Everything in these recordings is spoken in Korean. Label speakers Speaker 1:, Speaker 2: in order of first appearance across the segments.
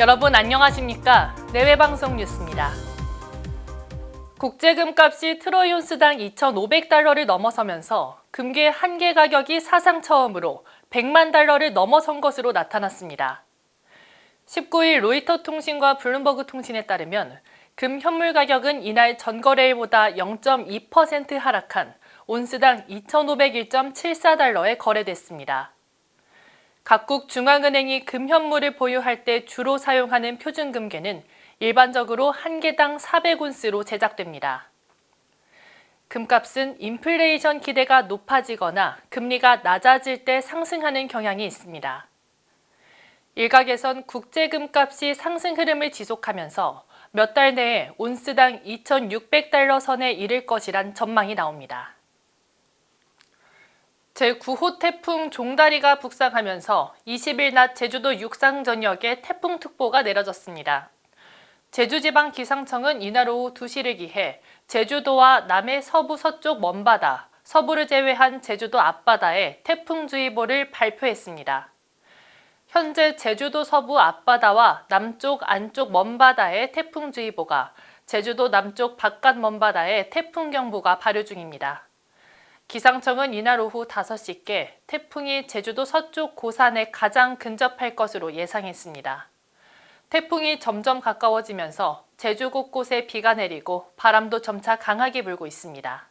Speaker 1: 여러분 안녕하십니까? 내외방송 뉴스입니다. 국제금값이 트로이 온스당 2,500달러를 넘어서면서 금괴 한 개 가격이 사상 처음으로 100만 달러를 넘어선 것으로 나타났습니다. 19일 로이터 통신과 블룸버그 통신에 따르면 금 현물 가격은 이날 전거래일보다 0.2% 하락한 온스당 2,501.74달러에 거래됐습니다. 각국 중앙은행이 금현물을 보유할 때 주로 사용하는 표준금괴는 일반적으로 한 개당 400온스로 제작됩니다. 금값은 인플레이션 기대가 높아지거나 금리가 낮아질 때 상승하는 경향이 있습니다. 일각에선 국제 금값이 상승 흐름을 지속하면서 몇 달 내에 온스당 2,600달러 선에 이를 것이란 전망이 나옵니다. 제9호 태풍 종다리가 북상하면서 20일 낮 제주도 육상 전역에 태풍특보가 내려졌습니다. 제주지방 기상청은 이날 오후 2시를 기해 제주도와 남해 서부 서쪽 먼바다, 서부를 제외한 제주도 앞바다에 태풍주의보를 발표했습니다. 현재 제주도 서부 앞바다와 남쪽 안쪽 먼바다에 태풍주의보가, 제주도 남쪽 바깥 먼바다에 태풍경보가 발효 중입니다. 기상청은 이날 오후 5시께 태풍이 제주도 서쪽 고산에 가장 근접할 것으로 예상했습니다. 태풍이 점점 가까워지면서 제주 곳곳에 비가 내리고 바람도 점차 강하게 불고 있습니다.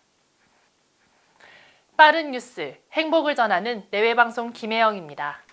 Speaker 1: 빠른 뉴스, 행복을 전하는 내외방송 김혜영입니다.